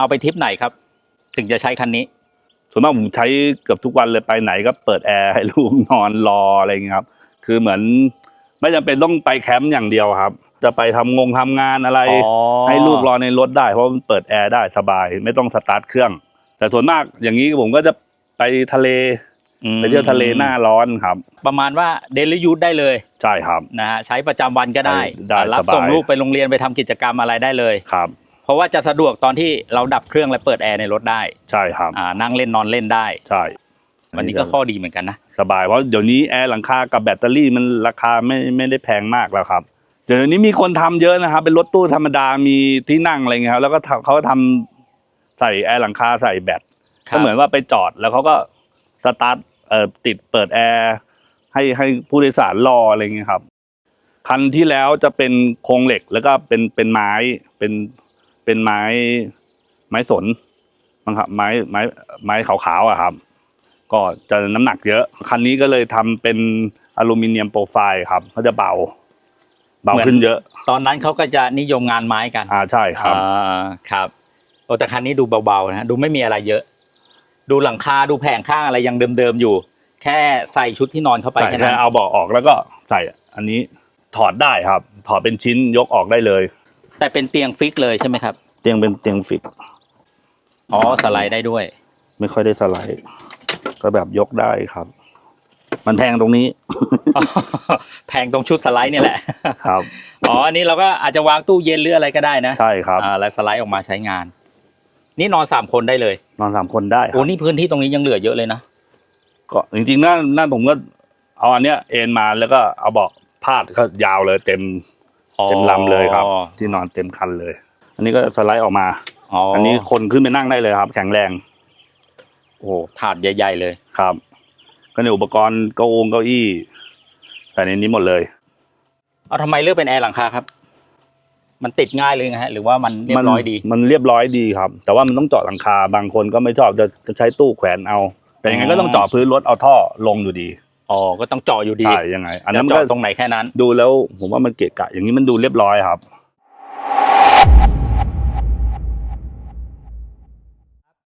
เอาไปทริปไหนครับ ถึงจะใช้คันนี้ ส่วนมากผมใช้เกือบทุกวันเลยไปไหนก็เปิดแอร์ให้ลูกนอนรออะไรอย่างเงี้ยครับ คือเหมือนไม่จำเป็นต้องไปแคมป์อย่างเดียวครับ จะไปทำงงทำงานอะไร อ๋อ ให้ลูกรอในรถได้เพราะมันเปิดแอร์ได้สบาย ไม่ต้องสตาร์ทเครื่อง แต่ส่วนมากอย่างนี้ผมก็จะไปทะเลอืมไปเที่ยวทะเลหน้าร้อนครับ ประมาณว่าเดลิยู e ได้เลยใช่ครับ นะฮะใช้ประจำวันก็ได้ได้รับสบาย ส่งลูกไปโรงเรียนไปทำกิจกรรมอะไรได้เลย ครับเพ ราะว่าจะสะดวกตอนที่เราดับเครื่องและเปิดแอร์ในรถได้ใช่ครับอ่านั่งเล่นนอนเล่นได้ ใช่ วันนี้ก็ข้อดีเหมือนกันนะ สบายเพราะเดี๋ยวนี้แอร์หลังคากับแบตเตอรี่มันราคาไม่ไม่ได้แพงมากแล้วครับ เดี๋ยวนี้มีคนทำเยอะนะครับ เป็นรถตู้ธรรมดามีที่นั่งอะไรเงี้ยครับแล้วก็ทำเขาก็ทำใส่แอร์หลังคาใส่แบตครับก็เหมือนว่าไปจอดแล้วเขาก็สตาร์ทเอ่อติดเปิดแอร์ให้ให้ผู้โดยสารรออะไรเงี้ยครับ คันที่แล้วจะเป็นโครงเหล็กแล้วก็เป็นเป็นไม้เป็น เป็นไม้ไม้สนมั้งครับ ไม้ไม้ไม้ขาวๆอะครับ ก็จะน้ำหนักเยอะ คันนี้ก็เลยทำเป็นอลูมิเนียมโปรไฟล์ครับเขาจะเบา เบาขึ้นเยอะ ตอนนั้นเขาก็จะนิยมงานไม้กัน อ่าใช่ครับอ่าครับโอ้แต่คันนี้ดูเบาๆนะดูไม่มีอะไรเยอะ ดูหลังคาดูแผงข้างอะไรยังเดิมๆอยู่ แค่ใส่ชุดที่นอนเข้าไปใช่แค่แค่นั้นเอาเบาะออกแล้วก็ใส่อันนี้ถอดได้ครับ ถอดเป็นชิ้นยกออกได้เลย แต่เป็นเตียงฟิกเลยใช่ไหมครับ เตียงเป็นเตียงฟิก อ๋อสไลด์ได้ด้วย ไม่ค่อยได้สไลด์ ก็แบบยกได้ครับ มันแพงตรงนี้ แพงตรงชุดสไลด์เนี่ยแหละ ครับ อ๋ออันนี้เราก็อาจจะวางตู้เย็นหรืออะไรก็ได้นะ ใช่ครับอ่าแล้วสไลด์ออกมาใช้งาน นี่นอนสามคนได้เลย นอนสามคนได้คโอ้รับนี่พื้นที่ตรงนี้ยังเหลือเยอะเลยนะ ก็จริงๆนั่นนั่นผมก็เอาอันเนี้ยเอ็นมาแล้วก็เอาเบาะพาดก็ยาวเลยเต็มเต็มลำเลยครับ ที่นอนเต็มคันเลย อันนี้ก็สไลด์ออกมา อ๋ออัอันนี้คนขึ้นไปนั่งได้เลยครับ แข็งแรง โอ้ถาดใหญ่ๆเลย ครับก็ในอุปกรณ์เก้าองเก้าอี้แต่ในนี้หมดเลย เอาทำไมเลือกเป็นแอร์หลังคาครับ มันติดง่ายเลยนะฮะ หรือว่ามันเรียบร้อยดีมันมันเรียบร้อยดีครับ แต่ว่ามันต้องเจาะหลังคา บางคนก็ไม่ชอบจะจะใช้ตู้แขวนเอา แต่ยังไงก็ต้องเจาะพื้นรถเอาท่อลงอยู่ดีอ๋อ ก็ต้องเจาะอยู่ดีใช่ยังไง อันนั้นจะมันก็เจาะตรงไหนแค่นั้น ดูแล้วผมว่ามันเกะกะ อย่างนี้มันดูเรียบร้อยครับ